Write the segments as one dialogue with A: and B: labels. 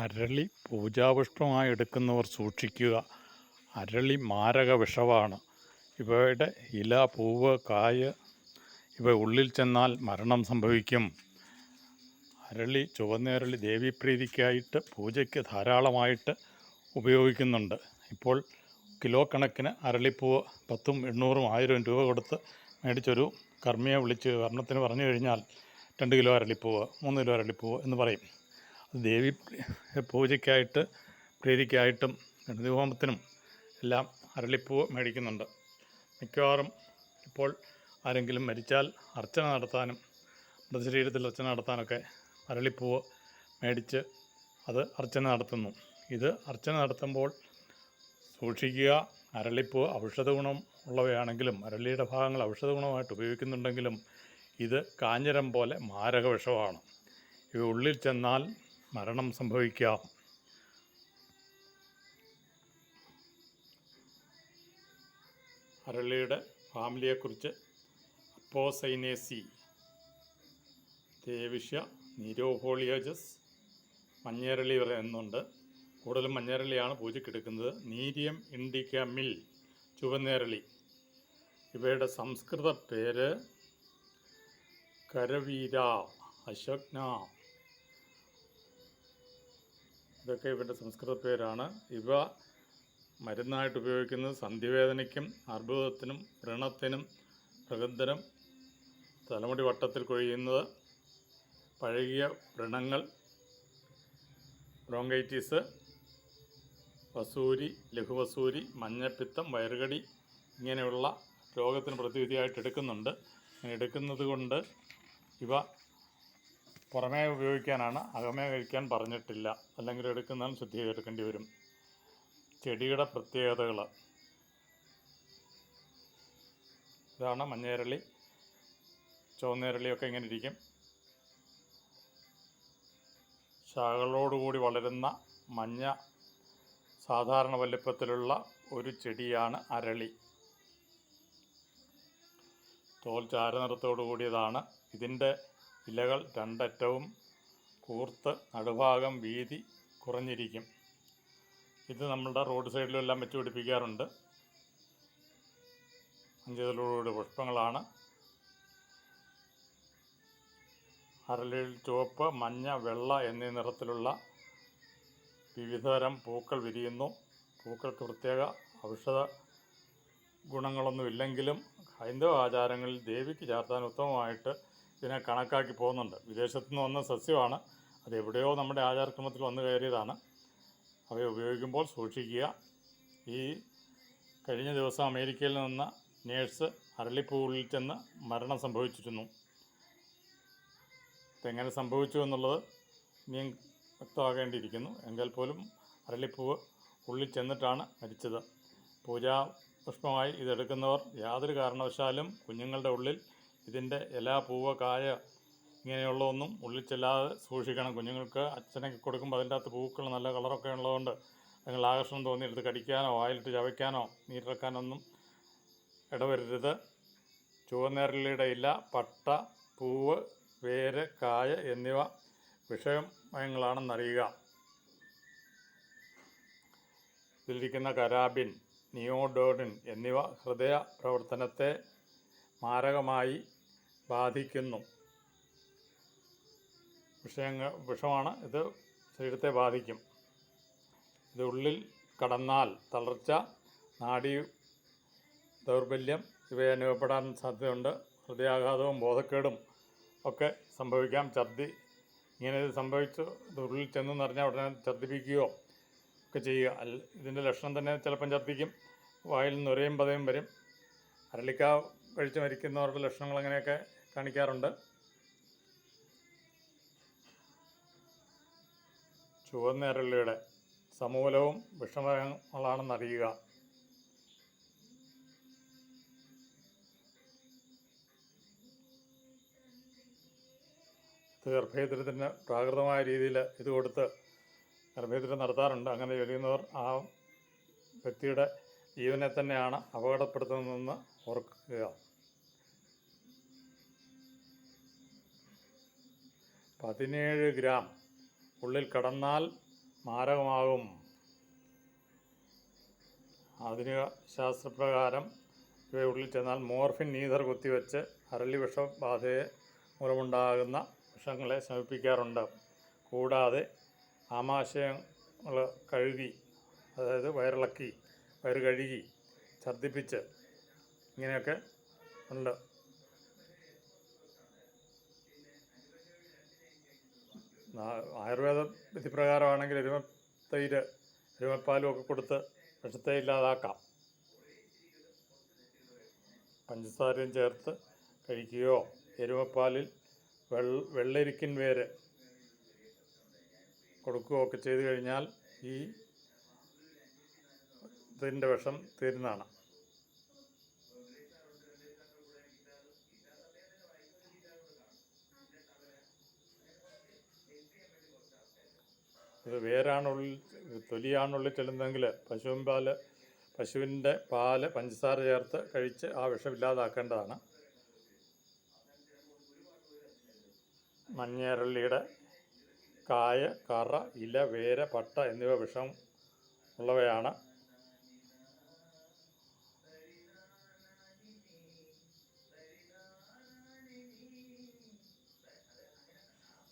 A: അരളി പൂജാപുഷ്പമായി എടുക്കുന്നവർ സൂക്ഷിക്കുക. അരളി മാരക വിഷമാണ് ഇവയുടെ ഇല പൂവ് കായ് ഇവ ഉള്ളിൽ ചെന്നാൽ മരണം സംഭവിക്കും. അരളി ചുവന്നരളി ദേവീപ്രീതിക്കായിട്ട് പൂജയ്ക്ക് ധാരാളമായിട്ട് ഉപയോഗിക്കുന്നുണ്ട്. ഇപ്പോൾ കിലോ കണക്കിന് അരളിപ്പൂവ് പത്തും എണ്ണൂറും ആയിരം രൂപ കൊടുത്ത് മേടിച്ചൊരു കർമ്മിയെ വിളിച്ച് വർണത്തിന് പറഞ്ഞു കഴിഞ്ഞാൽ രണ്ട് കിലോ അരളിപ്പൂവ് മൂന്ന് കിലോ അരളിപ്പൂവ് എന്ന് പറയും. ദേവി പൂജയ്ക്കായിട്ട് പ്രീതിക്കായിട്ടും ഗണതിഹോമത്തിനും എല്ലാം അരളിപ്പൂ മേടിക്കുന്നുണ്ട്. മിക്കവാറും ഇപ്പോൾ ആരെങ്കിലും മരിച്ചാൽ അർച്ചന നടത്താനും മൃതശരീരത്തിൽ അർച്ചന നടത്താനൊക്കെ അരളിപ്പൂവ് മേടിച്ച് അത് അർച്ചന നടത്തുന്നു. ഇത് അർച്ചന നടത്തുമ്പോൾ സൂക്ഷിക്കുക. അരളിപ്പൂ ഔഷധ ഗുണം ഉള്ളവയാണെങ്കിലും അരളിയുടെ ഭാഗങ്ങൾ ഔഷധ ഗുണമായിട്ട് ഉപയോഗിക്കുന്നുണ്ടെങ്കിലും ഇത് കാഞ്ഞിരം പോലെ മാരക വിഷമാണ് ഇവ ഉള്ളിൽ ചെന്നാൽ മരണം സംഭവിക്കാം. അരളിയുടെ ഫാമിലിയെക്കുറിച്ച് അപ്പോസൈനേസി ദേവിഷ്യ നീരോഹോളിയോജസ് മഞ്ഞേരളി പറയുന്നുണ്ട് കൂടുതലും മഞ്ഞേരളിയാണ് പൂജയ്ക്കെടുക്കുന്നത്. നീരിയം ഇൻഡിക്ക മിൽ ചുവനേരളി ഇവയുടെ സംസ്കൃത പേര് കരവീര അശോക്ന ഇതൊക്കെ ഇവരുടെ സംസ്കൃത പേരാണ്. ഇവ മരുന്നായിട്ട് ഉപയോഗിക്കുന്നത് സന്ധിവേദനയ്ക്കും അർബുദത്തിനും വ്രണത്തിനും പ്രകൃതനും തലമുടി വട്ടത്തിൽ കൊഴിയുന്നത് പഴകിയ വ്രണങ്ങൾ ബ്രോങ്കൈറ്റിസ് വസൂരി ലഘുവസൂരി മഞ്ഞപ്പിത്തം വയറുകടി ഇങ്ങനെയുള്ള രോഗത്തിന് പ്രതിവിധിയായിട്ട് എടുക്കുന്നുണ്ട്. എടുക്കുന്നത് കൊണ്ട് ഇവ പുറമേ ഉപയോഗിക്കാനാണ് അകമേ കഴിക്കാൻ പറഞ്ഞിട്ടില്ല. അല്ലെങ്കിൽ എടുക്കുന്നതിന് ശുദ്ധീകരിക്കേണ്ടി വരും. ചെടിയുടെ പ്രത്യേകതകൾ ഇതാണ് മഞ്ഞേരളി. ചുവന്നേരളിയൊക്കെ ഇങ്ങനെ ഇരിക്കും. ശാഖകളോടുകൂടി വളരുന്ന മഞ്ഞ സാധാരണ വലിപ്പത്തിലുള്ള ഒരു ചെടിയാണ് അരളി. തോൽ ചാരനിറത്തോടു കൂടിയതാണ് ഇതിന്റെ ഇലകൾ രണ്ടറ്റവും കൂർത്ത് നടുഭാഗം വീതി കുറഞ്ഞിരിക്കും. ഇത് നമ്മളുടെ റോഡ് സൈഡിലും എല്ലാം വെച്ച് പിടിപ്പിക്കാറുണ്ട്. അഞ്ചിതലോടുകൂടി പുഷ്പങ്ങളാണ്. അരളിൽ ചുവപ്പ് മഞ്ഞ വെള്ള എന്നീ നിറത്തിലുള്ള വിവിധതരം പൂക്കൾ വിരിയുന്നു. പൂക്കൾക്ക് പ്രത്യേക ഔഷധ ഗുണങ്ങളൊന്നുമില്ലെങ്കിലും ഹൈന്ദവ ആചാരങ്ങളിൽ ദേവിക്ക് ചാർത്താൻ ഉത്തമമായിട്ട് ഇതിനെ കണക്കാക്കി പോകുന്നുണ്ട്. വിദേശത്തു നിന്ന് വന്ന സസ്യമാണ്. അത് എവിടെയോ നമ്മുടെ ആചാരക്രമത്തിൽ വന്നു കയറിയതാണ്. അവയെ ഉപയോഗിക്കുമ്പോൾ സൂക്ഷിക്കുക. ഈ കഴിഞ്ഞ ദിവസം അമേരിക്കയിൽ നിന്ന് നേഴ്സ് അരളിപ്പൂവിൽ ചെന്ന് മരണം സംഭവിച്ചിരുന്നു. ഇതെങ്ങനെ സംഭവിച്ചു എന്നുള്ളത് ഇനിയും വ്യക്തമാകേണ്ടിയിരിക്കുന്നു. എങ്കിൽ പോലും അരളിപ്പൂവ് ഉള്ളിൽ ചെന്നിട്ടാണ് മരിച്ചത്. പൂജാ പുഷ്പമായി ഇതെടുക്കുന്നവർ യാതൊരു കാരണവശാലും കുഞ്ഞുങ്ങളുടെ ഉള്ളിൽ ഇതിന്റെ ഇല പൂവ് കായ ഇങ്ങനെയുള്ളതൊന്നും ഉള്ളിൽ ചെല്ലാതെ സൂക്ഷിക്കണം. കുഞ്ഞുങ്ങൾക്ക് അച്ഛനൊക്കെ കൊടുക്കുമ്പോൾ അതിന്റെ അകത്ത് പൂക്കൾ നല്ല കളറൊക്കെ ഉള്ളതുകൊണ്ട് നിങ്ങൾ ആകർഷണം തോന്നി എടുത്ത് കടിക്കാനോ വായിലിട്ട് ചവയ്ക്കാനോ നീരിറക്കാനോ ഒന്നും ഇടവരരുത് ചുവന്നേരളിയുടെ ഇല പട്ട പൂവ് വേര് കായ എന്നിവ വിഷമയങ്ങളാണെന്നറിയുക ഇതിലിരിക്കുന്ന കരാബിൻ നിയോഡോഡിൻ എന്നിവ ഹൃദയ പ്രവർത്തനത്തെ മാരകമായി ബാധിക്കുന്നു. വിഷയങ്ങൾ വിഷമാണ് ഇത് ശരീരത്തെ ബാധിക്കും. ഇത് ഉള്ളിൽ കടന്നാൽ തളർച്ച നാഡീ ദൗർബല്യം ഇവയെ അനുഭവപ്പെടാൻ സാധ്യതയുണ്ട്. ഹൃദയാഘാതവും ബോധക്കേടും ഒക്കെ സംഭവിക്കാം. ഛർദി ഇങ്ങനെ ഇത് സംഭവിച്ചു ഉള്ളിൽ ചെന്നു നിറഞ്ഞാൽ ഉടനെ ഛർദ്ദിപ്പിക്കുകയോ ഒക്കെ ചെയ്യുക. അല്ല ഇതിന്റെ ലക്ഷണം തന്നെ ചിലപ്പം ഛർദ്ദിക്കും. വായിൽ നുരയും പതയും വരും. അരളിക്ക കഴിച്ച് മരിക്കുന്നവരുടെ ലക്ഷണങ്ങൾ അങ്ങനെയൊക്കെ കാണിക്കാറുണ്ട്. ചുവന്നേരളിയുടെ സമൂലവും വിഷമങ്ങളാണെന്നറിയുക അറിയുക. ഗർഭേന്ദ്രത്തിന് പ്രാകൃതമായ രീതിയിൽ ഇത് കൊടുത്ത് ഗർഭേന്ദ്രം നടത്താറുണ്ട്. അങ്ങനെ ചെയ്യുന്നവർ ആ വ്യക്തിയുടെ ജീവനെ തന്നെയാണ് അപകടപ്പെടുത്തുന്നതെന്ന് ഓർക്കുക. പതിനേഴ് ഗ്രാം ഉള്ളിൽ കടന്നാൽ മാരകമാകും. ആധുനിക ശാസ്ത്രപ്രകാരം ഇവയുള്ളിൽ ചെന്നാൽ മോർഫിൻ നീതർ കുത്തിവെച്ച് അരളി വിഷബാധയെ മൂലമുണ്ടാകുന്ന വിഷങ്ങളെ ശമിപ്പിക്കാറുണ്ട്. കൂടാതെ ആമാശയങ്ങൾ കഴുകി അതായത് വയറിളക്കി വയറ് കഴുകി ഛർദ്ദിപ്പിച്ച് ഇങ്ങനെയൊക്കെ ഉണ്ട്. ആയുർവേദ വിധിപ്രകാരമാണെങ്കിൽ തൈര് എരുമപ്പാലും ഒക്കെ കൊടുത്ത് വിഷത്തെ ഇല്ലാതാക്കാം. പഞ്ചസാരയും ചേർത്ത് കഴിക്കുകയോ എരുമപ്പാലിൽ വെൾ വെള്ളരിക്കിൻ വേര് കൊടുക്കുകയോ ഒക്കെ ചെയ്തു കഴിഞ്ഞാൽ ഈ ഇതിന്റെ വിഷം തീരുന്നതാണ്. ഇത് വേരാണുള്ളിൽ തൊലിയാണുള്ളിൽ ചെല്ലുന്നതെങ്കിൽ പശുവിൻ പാൽ പശുവിന്റെ പാൽ പഞ്ചസാര ചേർത്ത് കഴിച്ച് ആ വിഷമില്ലാതാക്കേണ്ടതാണ് മഞ്ഞേരള്ളിയുടെ കായ കറ ഇല വേര പട്ട എന്നിവ വിഷം ഉള്ളവയാണ്.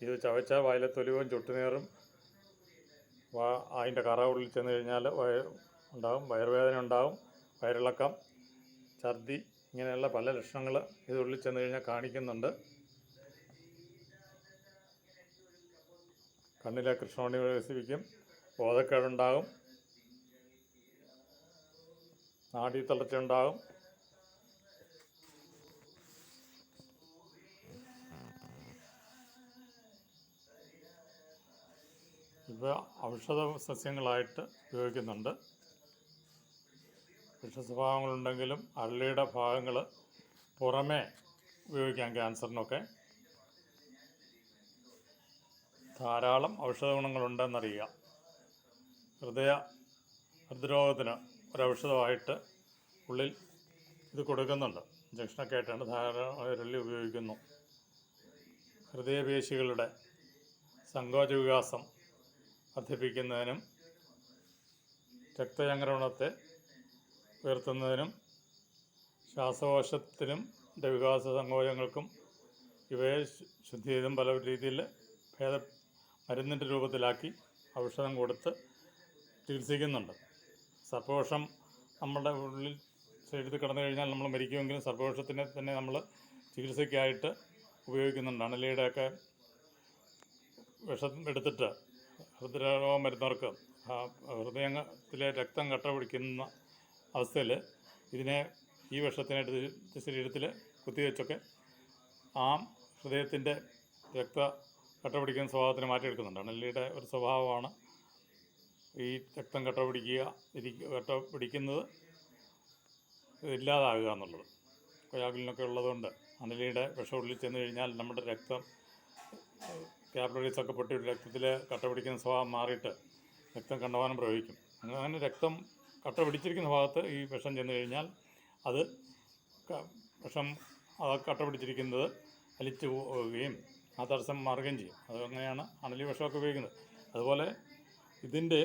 A: ഇത് ചവച്ച വായിലെ തൊലിവും ചുട്ടുനീറും അതിന്റെ കറ ഉള്ളിൽ ചെന്ന് കഴിഞ്ഞാൽ ഉണ്ടാകും വയറുവേദന ഉണ്ടാകും വയറിളക്കം ഛർദി ഇങ്ങനെയുള്ള പല ലക്ഷണങ്ങൾ ഇതുള്ളിൽ ചെന്ന് കഴിഞ്ഞാൽ കാണിക്കുന്നുണ്ട്. കണ്ണിലെ കൃഷ്ണമണി വികസിപ്പിക്കും ബോധക്കേടുണ്ടാകും നാഡീ തളർച്ച ഉണ്ടാകും. ഔഷധ സസ്യങ്ങളായിട്ട് ഉപയോഗിക്കുന്നുണ്ട്. വിഷസ്വഭാവങ്ങളുണ്ടെങ്കിലും അള്ളിയുടെ ഭാഗങ്ങൾ പുറമേ ഉപയോഗിക്കാം ക്യാൻസറിനൊക്കെ. ധാരാളം ഔഷധ ഗുണങ്ങളുണ്ടെന്നറിയുക ഹൃദയ ഹൃദ്രോഗത്തിന് ഒരൗഷധമായിട്ട് ഉള്ളിൽ ഇത് കൊടുക്കുന്നുണ്ട്. ഇഞ്ചക്ഷനൊക്കെ ആയിട്ടാണ് ധാരാളം അരളി ഉപയോഗിക്കുന്നു. ഹൃദയപേശികളുടെ സങ്കോച വികാസം വർദ്ധിപ്പിക്കുന്നതിനും രക്തചംക്രമണത്തെ ഉയർത്തുന്നതിനും ശ്വാസകോശത്തിനും വികാസ സങ്കോചങ്ങൾക്കും ഇവയെ ശുദ്ധി ചെയ്തും പല രീതിയിൽ ഭേദ മരുന്നിന്റെ രൂപത്തിലാക്കി ഔഷധം കൊടുത്ത് ചികിത്സിക്കുന്നുണ്ട്. സർപ്പദോഷം നമ്മുടെ ഉള്ളിൽ ശരീരത്തിൽ കിടന്നു കഴിഞ്ഞാൽ നമ്മൾ മരിക്കുമെങ്കിലും സർപ്പദോഷത്തിനെ തന്നെ നമ്മൾ ചികിത്സയ്ക്കായിട്ട് ഉപയോഗിക്കുന്നുണ്ട്. അണലിയുടെയൊക്കെ വിഷം എടുത്തിട്ട് ഹൃദയരോഗം വരുന്നവർക്ക് ഹൃദയത്തിലെ രക്തം കട്ട പിടിക്കുന്ന അവസ്ഥയിൽ ഇതിനെ ഈ വിഷത്തിനായിട്ട് ശരീരത്തിൽ കുത്തിവെച്ചൊക്കെ ആ ഹൃദയത്തിന്റെ രക്ത കട്ട പിടിക്കുന്ന സ്വഭാവത്തിന് മാറ്റിയെടുക്കുന്നുണ്ട്. അണലിയുടെ ഒരു സ്വഭാവമാണ് ഈ രക്തം കട്ട പിടിക്കുക ഇരിക്കുക കട്ട പിടിക്കുന്നത് ഇല്ലാതാകുക എന്നുള്ളത്. കൊയാഗിലിനൊക്കെ ഉള്ളതുകൊണ്ട് അണലിയുടെ വിഷം ഉള്ളിൽ ചെന്ന് കഴിഞ്ഞാൽ നമ്മുടെ രക്തം ക്യാപിലറീസ് ഒക്കെ പൊട്ടി രക്തത്തിൽ കട്ട പിടിക്കുന്ന സ്വഭാവം മാറിയിട്ട് രക്തം കണ്ടമാനം പ്രവഹിക്കും. അങ്ങനെ രക്തം കട്ട പിടിച്ചിരിക്കുന്ന ഭാഗത്ത് ഈ വിഷം ചെന്ന് കഴിഞ്ഞാൽ അത് വിഷം അത് കട്ട പിടിച്ചിരിക്കുന്നത് അലിച്ചു പോവുകയും ആ തടസ്സം മാറുകയും ചെയ്യും. അത് അങ്ങനെയാണ് അണലി വിഷമൊക്കെ ഉപയോഗിക്കുന്നത്. അതുപോലെ ഇതിന്റെ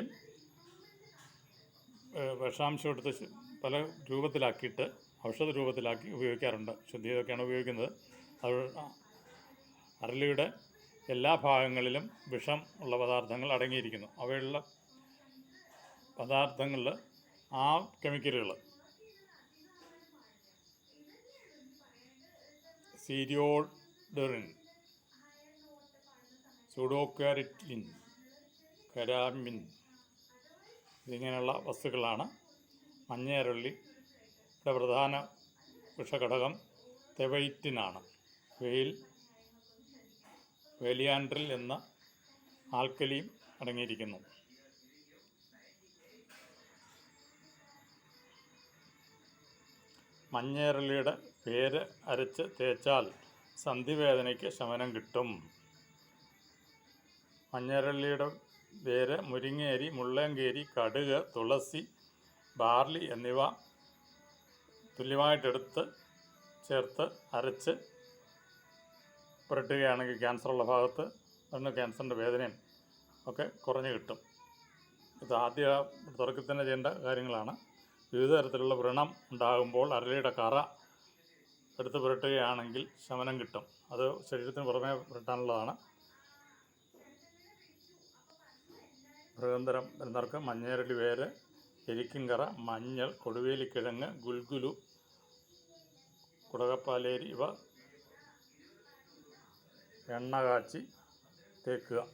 A: വിഷാംശം എടുത്ത് പല രൂപത്തിലാക്കിയിട്ട് ഔഷധ രൂപത്തിലാക്കി ഉപയോഗിക്കാറുണ്ട്. ശുദ്ധിയതൊക്കെയാണ് ഉപയോഗിക്കുന്നത്. അത് അരളിയുടെ എല്ലാ ഭാഗങ്ങളിലും വിഷം ഉള്ള പദാർത്ഥങ്ങൾ അടങ്ങിയിരിക്കുന്നു. അവയുള്ള പദാർത്ഥങ്ങളിൽ ആ കെമിക്കലുകൾ സീരിയോഡറിൻ സുഡോക്യാരിറ്റിൻ കരാമിൻ ഇതിങ്ങനെയുള്ള വസ്തുക്കളാണ് മഞ്ഞേരള്ളിയുടെ പ്രധാന വിഷഘടകം തെവൈറ്റിനാണ്. വെയിൽ വേലിയാൻഡ്രിൽ എന്ന ആൽക്കലിയും അടങ്ങിയിരിക്കുന്നു. മഞ്ഞേറലിയുടെ പേര് അരച്ച് തേച്ചാൽ സന്ധിവേദനയ്ക്ക് ശമനം കിട്ടും. മഞ്ഞേറലിയുടെ വേര് മുരിങ്ങേരി മുള്ളങ്കേരി കടുക് തുളസി ബാർലി എന്നിവ തുല്യമായിട്ടെടുത്ത് ചേർത്ത് അരച്ച് പുരട്ടുകയാണെങ്കിൽ ക്യാൻസറുള്ള ഭാഗത്ത് അതിന് ക്യാൻസറിന്റെ വേദനയും ഒക്കെ കുറഞ്ഞു കിട്ടും. ഇത് ആദ്യ തുടക്കത്തിൽ തന്നെ ചെയ്യേണ്ട കാര്യങ്ങളാണ്. വിവിധ തരത്തിലുള്ള വ്രണം ഉണ്ടാകുമ്പോൾ അരളിയുടെ കറ എടുത്ത് പുരട്ടുകയാണെങ്കിൽ ശമനം കിട്ടും. അത് ശരീരത്തിന് പുറമേ പുരട്ടാനുള്ളതാണ്. മൃഗന്തരം വരുന്നവർക്ക് മഞ്ഞേരടി വേര് എരിക്കിൻകറ മഞ്ഞൾ കൊടുവേലിക്കിഴങ്ങ് ഗുൽഗുലു കുടകപ്പാലേരി ഇവ எண்ணெய் காய்ச்சி தேய்க்குவேன்.